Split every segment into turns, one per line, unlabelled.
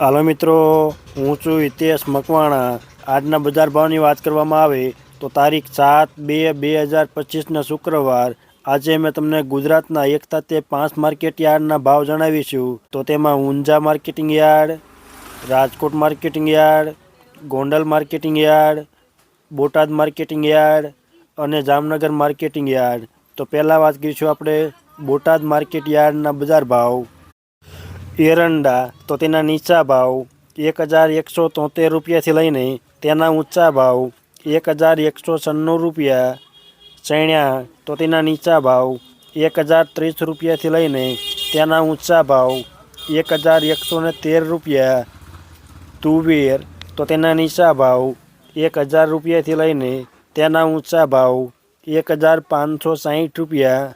હાલો મિત્રો, હું છું હિતેશ મકવાણા. આજના બજાર ભાવની વાત કરવામાં આવે તો તારીખ સાત બે બે હજાર પચીસના શુક્રવાર. આજે મેં તમને ગુજરાતના એકતા તે પાંચ માર્કેટ યાર્ડના ભાવ જણાવીશું. તો તેમાં Unjha marketing yard, Rajkot marketing yard, Gondal marketing yard, Botad marketing yard અને જામનગર માર્કેટિંગ યાર્ડ. તો પહેલાં વાત કરીશું આપણે બોટાદ માર્કેટ યાર્ડના બજાર ભાવ. એરંડા તો તેના નીચા ભાવ એક હજાર એકસો તોતેર રૂપિયાથી લઈને તેના ઊંચા ભાવ એક હજાર એકસો છન્નું રૂપિયા. ચણ્યા તો તેના નીચા ભાવ એક હજાર ત્રીસ રૂપિયાથી લઈને તેના ઊંચા ભાવ એક હજાર એકસો ને તેર રૂપિયા. તુવેર તો તેના નીચા ભાવ એક હજાર રૂપિયાથી લઈને તેના ઊંચા ભાવ એક હજાર પાંચસો સાહીઠ રૂપિયા.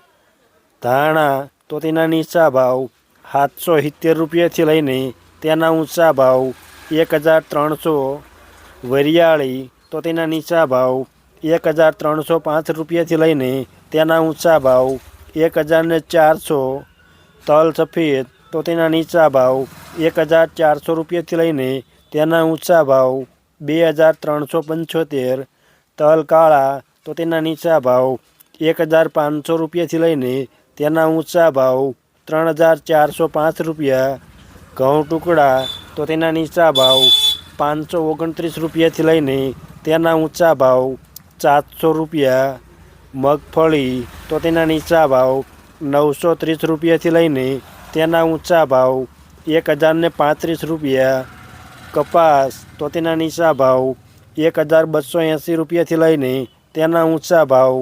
ધાણા તો તેના નીચા ભાવ સાતસો સિત્તેર રૂપિયાથી લઈને તેના ઊંચા ભાવ એક હજાર ત્રણસો વરિયાળી, તો તેના નીચા ભાવ એક હજાર ત્રણસો પાંચ રૂપિયાથી લઈને તેના ઊંચા ભાવ એક હજાર ને ચારસો. તલ સફેદ, તો તેના નીચા ભાવ એક હજાર ચારસો રૂપિયાથી લઈને તેના ઊંચા ભાવ બે હજાર ત્રણસો પંચોતેર. તલ કાળા, તો તેના નીચા ભાવ એક હજાર પાંચસો રૂપિયાથી લઈને તેના ઊંચા ભાવ ત્રણ હજાર ચારસો પાંચ રૂપિયા, ઘઉં ટુકડા, તો તેના નીચા ભાવ પાંચસો ઓગણત્રીસ રૂપિયાથી લઈને તેના ઊંચા ભાવ સાતસો રૂપિયા, મગફળી, તો તેના નીચા ભાવ નવસો ત્રીસ રૂપિયાથી લઈને તેના ઊંચા ભાવ એક હજારને પાંત્રીસ રૂપિયા, કપાસ, તો તેના નીચા ભાવ એક હજાર બસો એંસી રૂપિયાથી લઈને તેના ઊંચા ભાવ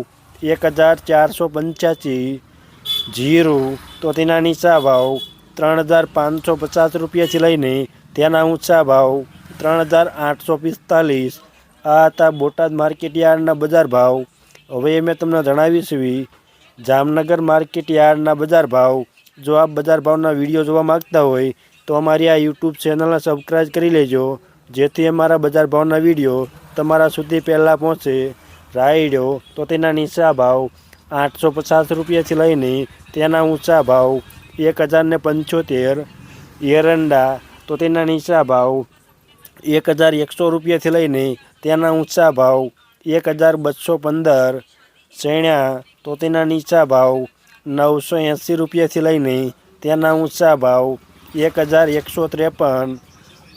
એક હજાર ચારસો પંચ્યાસી જીરું તો તેના નીચા ભાવ ત્રણ હજાર પાંચસો પચાસ રૂપિયાથી લઈને તેના ઊંચા ભાવ ત્રણ હજાર આઠસો પિસ્તાલીસ. આ હતા બોટાદ માર્કેટ યાર્ડના બજાર ભાવ. હવે મેં તમને જણાવીશું જામનગર માર્કેટ યાર્ડના બજાર ભાવ. જો આપ બજાર ભાવના વીડિયો જોવા માગતા હોય, તો અમારી આ યુટ્યુબ ચેનલને સબસ્ક્રાઈબ કરી લેજો. જેથી અમારા બજાર ભાવના વીડિયો તમારા સુધી પહેલાં પહોંચે. રાયડો તો તેના નીચા ભાવ આઠસો પચાસ રૂપિયાથી લઈને તેના ઊંચા ભાવ એક હજારને પંચોતેર, એરંડા તો તેના નીચા ભાવ એક હજાર એકસો રૂપિયાથી લઈને તેના ઊંચા ભાવ એક હજાર બસો પંદર સેણ્યા તો તેના નીચા ભાવ નવસો એંસી રૂપિયાથી લઈને તેના ઊંચા ભાવ એક હજાર એકસો ત્રેપન,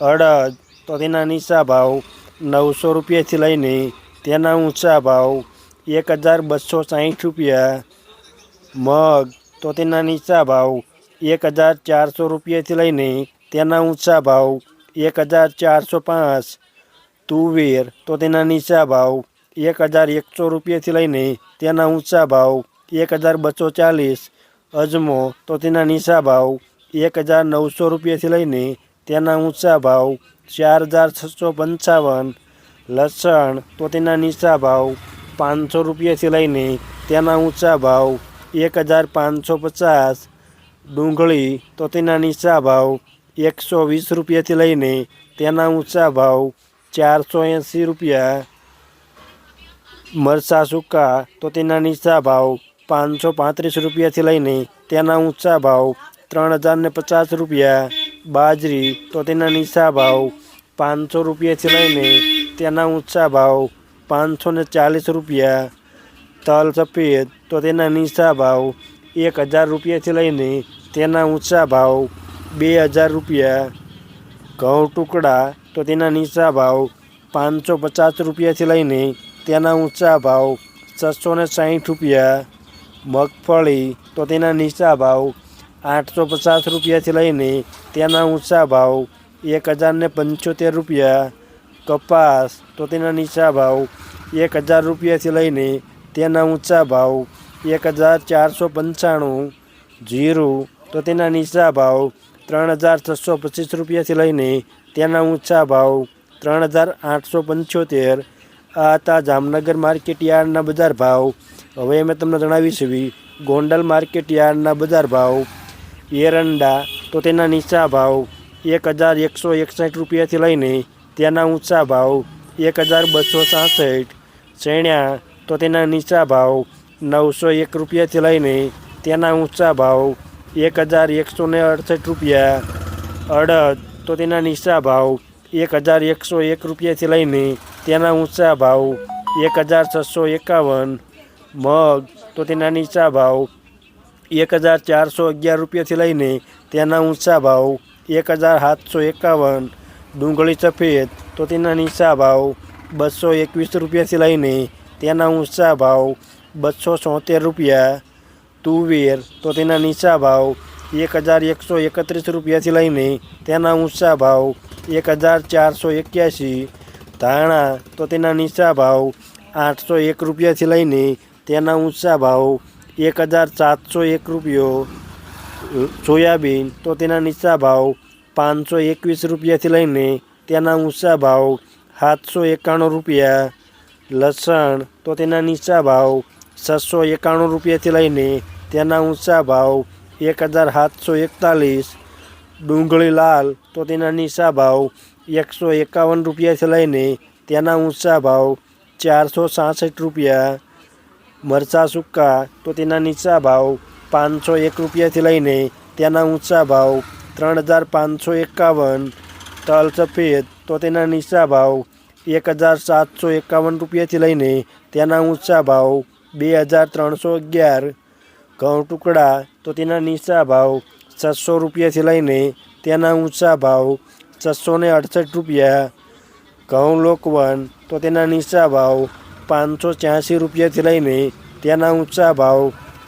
અડદ તો તેના નીચા ભાવ નવસો રૂપિયાથી લઈને તેના ઊંચા ભાવ એક હજાર બસો સાહીઠ રૂપિયા. મગ, તો તેના નીચા ભાવ એક હજાર ચારસો રૂપિયાથી લઈને તેના ઊંચા ભાવ એક હજાર ચારસો પાંચ. તુવેર, તો તેના નીચા ભાવ એક હજાર એકસો રૂપિયાથી લઈને તેના ઊંચા ભાવ એક હજાર બસો ચાલીસ. અજમો, તો તેના નીચા ભાવ એક હજાર નવસો રૂપિયાથી લઈને તેના ઊંચા ભાવ ચાર હજાર છસો પંચાવન. લસણ, તો તેના નીચા ભાવ પાંચસો રૂપિયાથી લઈને તેના ઊંચા ભાવ, એક હજાર પાંચસો પચાસ ડુંગળી તો તેના નીચા ભાવ, એકસો વીસ રૂપિયાથી લઈને તેના ઊંચા ભાવ, ચારસો એંસી રૂપિયા. મરચાં સૂકા તો તેના નીચા ભાવ, પાંચસો પાંત્રીસ રૂપિયાથી લઈને તેના ઊંચા ભાવ, ત્રણ હજારને પચાસ રૂપિયા. બાજરી તો તેના નીચા ભાવ, પાંચસો રૂપિયાથી લઈને તેના ઊંચા ભાવ પાંચસો ને ચાલીસ રૂપિયા, તલ સફેદ, તો તેના નીચા ભાવ એક હજાર રૂપિયાથી લઈને તેના ઊંચા ભાવ બે હજાર રૂપિયા. ઘઉં ટુકડા, તો તેના નીચા ભાવ પાંચસો પચાસ રૂપિયાથી લઈને તેના ઊંચા ભાવ છસો ને સાહીઠ રૂપિયા. મગફળી, તો તેના નીચા ભાવ આઠસો પચાસ રૂપિયાથી લઈને તેના ઊંચા ભાવ એક હજારને પંચોતેર રૂપિયા. કપાસ તો તેના નીચા ભાવ એક હજાર રૂપિયાથી લઈને તેના ઊંચા ભાવ એક હજાર ચારસો પંચાણું. જીરું તો તેના નીચા ભાવ ત્રણ હજાર છસો પચીસ રૂપિયાથી લઈને તેના ઊંચા ભાવ ત્રણ હજાર આઠસો પંચોતેર. આ હતા જામનગર માર્કેટ યાર્ડના બજાર ભાવ. હવે મેં તમને જણાવી છીએ ગોંડલ માર્કેટ યાર્ડના બજાર ભાવ. એરંડા તો તેના નીચા ભાવ એક હજાર એકસો એકસઠ રૂપિયાથી લઈને તેના ઊંચા ભાવ એક હજાર બસો સાસઠ, ચણ્યા તો તેના નીચા ભાવ નવસો એક રૂપિયાથી લઈને તેના ઊંચા ભાવ એક હજાર એકસો ને અડસઠ રૂપિયા. અડદ તો તેના નીચા ભાવ એક હજાર એકસો એક રૂપિયાથી લઈને તેના ઊંચા ભાવ એક હજાર છસો એકાવન. મગ તો તેના નીચા ભાવ એક હજાર ચારસો અગિયાર રૂપિયાથી લઈને તેના ઊંચા ભાવ એક હજાર સાતસો એકાવન. ડુંગળી સફેદ, તો તેના નીચા ભાવ બસો એકવીસ રૂપિયાથી લઈને તેના ઊંચા ભાવ બસો છોતેર રૂપિયા. તુવેર, તો તેના નીચા ભાવ એક હજાર એકસો એકત્રીસ રૂપિયાથી લઈને તેના ઊંચા ભાવ એક હજાર ચારસો એક્યાસી. ધાણા, તો તેના નીચા ભાવ આઠસો એક રૂપિયાથી લઈને તેના ઊંચા ભાવ એક હજાર સાતસો એક રૂપિયો. સોયાબીન, તો તેના નીચા ભાવ પાંચસો એકવીસ રૂપિયાથી લઈને તેના ઊંચા ભાવ સાતસો એકાણું રૂપિયા. લસણ તો તેના નીચા ભાવ છસો એકાણું રૂપિયાથી લઈને તેના ઊંચા ભાવ એક હજાર સાતસો એકતાલીસ. ડુંગળી લાલ તો તેના નીચા ભાવ એકસો એકાવન રૂપિયાથી લઈને તેના ઊંચા ભાવ ચારસો સાસઠ રૂપિયા. મરચાં સૂકા તો તેના નીચા ભાવ પાંચસો એક રૂપિયાથી લઈને તેના ઊંચા ભાવ ત્રણ હજાર પાંચસો એકાવન, તલ સફેદ, તો તેના નીચા ભાવ એક હજાર સાતસો એકાવન રૂપિયાથી લઈને તેના ઊંચા ભાવ બે હજાર ત્રણસો અગિયાર. ઘઉં ટુકડા, તો તેના નીચા ભાવ છસો રૂપિયાથી લઈને તેના ઊંચા ભાવ છસો ને અડસઠ રૂપિયા. ઘઉં લોકવન, તો તેના નીચા ભાવ પાંચસો છ્યાસી રૂપિયાથી લઈને તેના ઊંચા ભાવ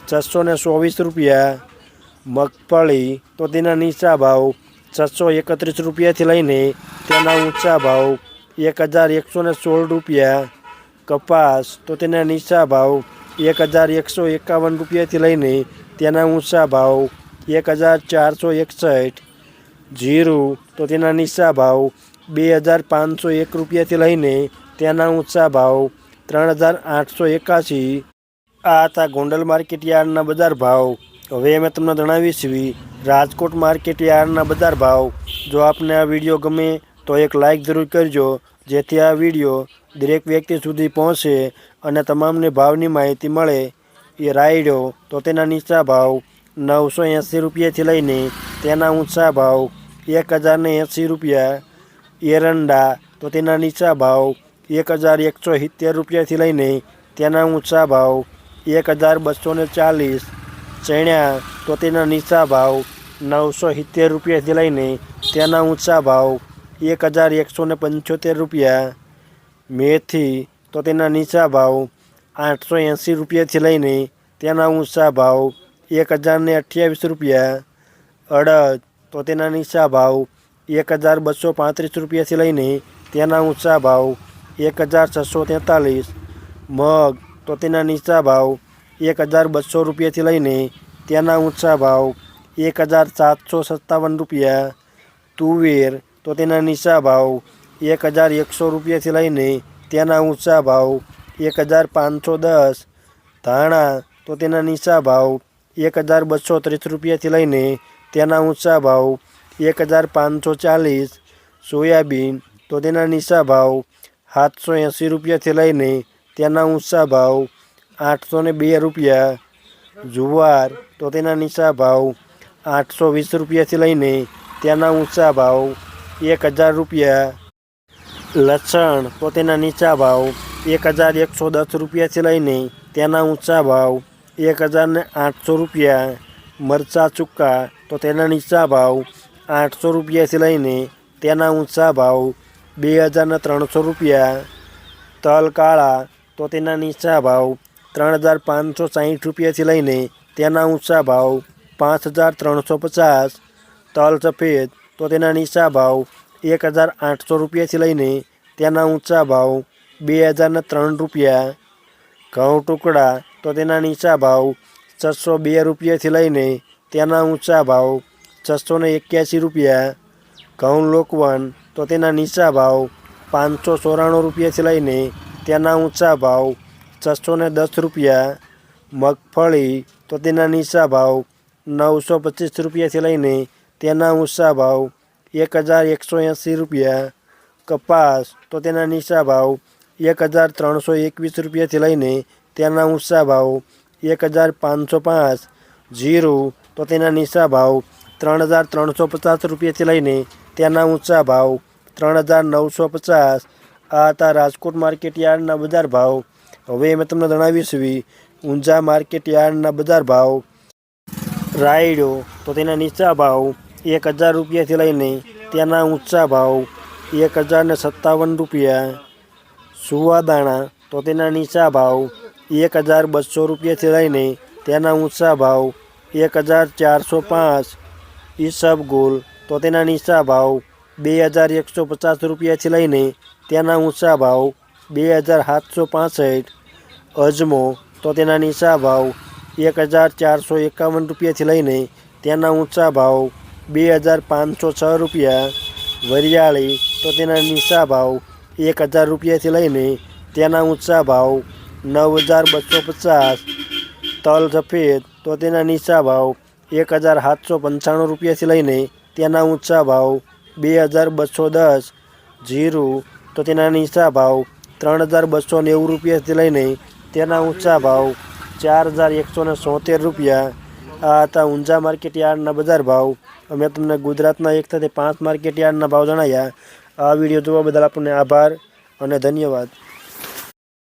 છસો ને ચોવીસ રૂપિયા. મગફળી તો તેના નીચા ભાવ છસો એકત્રીસ રૂપિયાથી લઈને તેના ઊંચા ભાવ એક હજાર એકસો ને સોળ રૂપિયા. કપાસ તો તેના નીચા ભાવ એક હજાર એકસો એકાવન રૂપિયાથી લઈને તેના ઊંચા ભાવ એક હજાર ચારસો એકસઠ. જીરું તો તેના નીચા ભાવ બે હજાર પાંચસો એક રૂપિયાથી લઈને તેના ઊંચા ભાવ ત્રણ હજાર આઠસો એકાસી આ હતા ગોંડલ માર્કેટ યાર્ડના બજાર ભાવ. હવે અમે તમને જણાવીએ છીએ રાજકોટ માર્કેટ યાર્ડના બજાર ભાવ. જો આપને આ વીડિયો ગમે તો એક લાઇક જરૂર કરજો, જેથી આ વીડિયો દરેક વ્યક્તિ સુધી પહોંચે અને તમામને ભાવની માહિતી મળે. એ રાયડો તો તેના નીચા ભાવ નવસો એંસી રૂપિયાથી લઈને તેના ઊંચા ભાવ એક હજારને એંસી રૂપિયા. એરંડા તો તેના નીચા ભાવ એક હજાર એકસો સિત્તેર રૂપિયાથી લઈને તેના ઊંચા ભાવ એક હજાર બસો ને ચાલીસ. ચણ્યા તો તેના નીચા ભાવ નવસો સિત્તેર રૂપિયાથી લઈને તેના ઊંચા ભાવ એક હજાર એકસો ને પંચોતેર રૂપિયા. મેથી તો તેના નીચા ભાવ આઠસો એંસી રૂપિયાથી લઈને તેના ઊંચા ભાવ એક હજારને અઠ્યાવીસ રૂપિયા. અડદ તો તેના નીચા ભાવ એક હજાર બસો પાંત્રીસ રૂપિયાથી લઈને તેના ઊંચા ભાવ એક હજાર છસો તેતાલીસ. મગ તો તેના નીચા ભાવ એક હજાર બસો રૂપિયાથી લઈને તેના ઊંચા ભાવ એક હજાર સાતસો સત્તાવન રૂપિયા. તુવેર તો તેના નીચા ભાવ એક હજાર એકસો રૂપિયાથી લઈને તેના ઊંચા ભાવ એક હજાર પાંચસો દસ. ધાણા તો તેના નીચા ભાવ એક હજાર બસો ત્રીસ રૂપિયાથી લઈને તેના ઊંચા ભાવ એક હજાર પાંચસો ચાલીસ. સોયાબીન તો તેના નીચા ભાવ સાતસો એંસી રૂપિયાથી લઈને તેના ઊંચા ભાવ આઠસો ને બે રૂપિયા. જુવાર તો તેના નીચા ભાવ આઠસો વીસ રૂપિયાથી લઈને તેના ઊંચા ભાવ એક હજાર રૂપિયા. લસણ તો તેના નીચા ભાવ એક હજાર એકસો દસ રૂપિયાથી લઈને તેના ઊંચા ભાવ એક હજાર ને આઠસો રૂપિયા. મરચાં ચુક્કા તો તેના નીચા ભાવ આઠસો રૂપિયાથી લઈને તેના ઊંચા ભાવ બે હજારના ત્રણસો રૂપિયા. તલ કાળા તો તેના નીચા ભાવ ત્રણ હજાર પાંચસો સાહીઠ રૂપિયાથી લઈને તેના ઊંચા ભાવ પાંચ હજાર ત્રણસો પચાસ, તલ સફેદ તો તેના નીચા ભાવ એક હજાર આઠસો રૂપિયાથી લઈને તેના ઊંચા ભાવ બે હજારના ત્રણ રૂપિયા, ઘઉં ટુકડા તો તેના નીચા ભાવ છસો બે રૂપિયાથી લઈને તેના ઊંચા ભાવ છસો ને એક્યાસી રૂપિયા, ઘઉં લોકવન તો તેના નીચા ભાવ પાંચસો ચોરાણું રૂપિયાથી લઈને તેના ઊંચા ભાવ છસો ને દસ રૂપિયા, મગફળી તો તેના નીચા ભાવ નવસો પચીસ રૂપિયાથી લઈને તેના ઊંચા ભાવ એક હજાર એકસો એંસી રૂપિયા. કપાસ તો તેના નીચા ભાવ એક હજાર ત્રણસો એકવીસ રૂપિયાથી લઈને તેના ઊંચા ભાવ એક હજાર પાંચસો પાંચ. જીરું તો તેના નીચા ભાવ ત્રણ હજાર ત્રણસો પચાસ રૂપિયાથી લઈને તેના ઊંચા ભાવ ત્રણ હજાર નવસો પચાસ. આ હતા રાજકોટ માર્કેટ યાર્ડના બજાર ભાવ. હવે મેં તમને જણાવીશું ઊંઝા માર્કેટ યાર્ડના બજાર ભાવ, રાયડો, તો તેના નીચા ભાવ, એક હજાર રૂપિયાથી લઈને તેના ઊંચા ભાવ, એક હજારને સત્તાવન રૂપિયા સુવાદાણા તો તેના નીચા ભાવ, એક હજાર બસો રૂપિયાથી લઈને તેના ઊંચા ભાવ, એક હજાર ચારસો પાંચ ઈસબગુલ તો તેના નીચા ભાવ, બે હજાર એકસો પચાસ રૂપિયાથી લઈને તેના ઊંચા ભાવ બે હજાર સાતસો પાસઠ અજમો તો તેના નીચા ભાવ એક હજાર ચારસો એકાવન રૂપિયાથી લઈને તેના ઊંચા ભાવ બે હજાર પાંચસો છ રૂપિયા. વરિયાળી તો તેના નીચા ભાવ એક હજાર રૂપિયાથી લઈને તેના ઊંચા ભાવ નવ હજાર બસો પચાસ. તલ સફેદ તો તેના નીચા ભાવ એક હજાર સાતસો પંચાણું રૂપિયાથી લઈને તેના ઊંચા ભાવ બે હજાર બસો દસ. જીરું તો તેના નીચા ભાવ ત્રણ હજાર બસો નેવું રૂપિયાથી લઈને તેના ઊંચા ભાવ ચાર હજાર એકસો ને સોતેર રૂપિયા. આ હતા ઊંઝા માર્કેટ યાર્ડના બજાર ભાવ. અમે તમને ગુજરાતના એક સાથે પાંચ માર્કેટ યાર્ડના ભાવ જણાવ્યા આ વીડિયો જોવા બદલ આપણને આભાર અને ધન્યવાદ.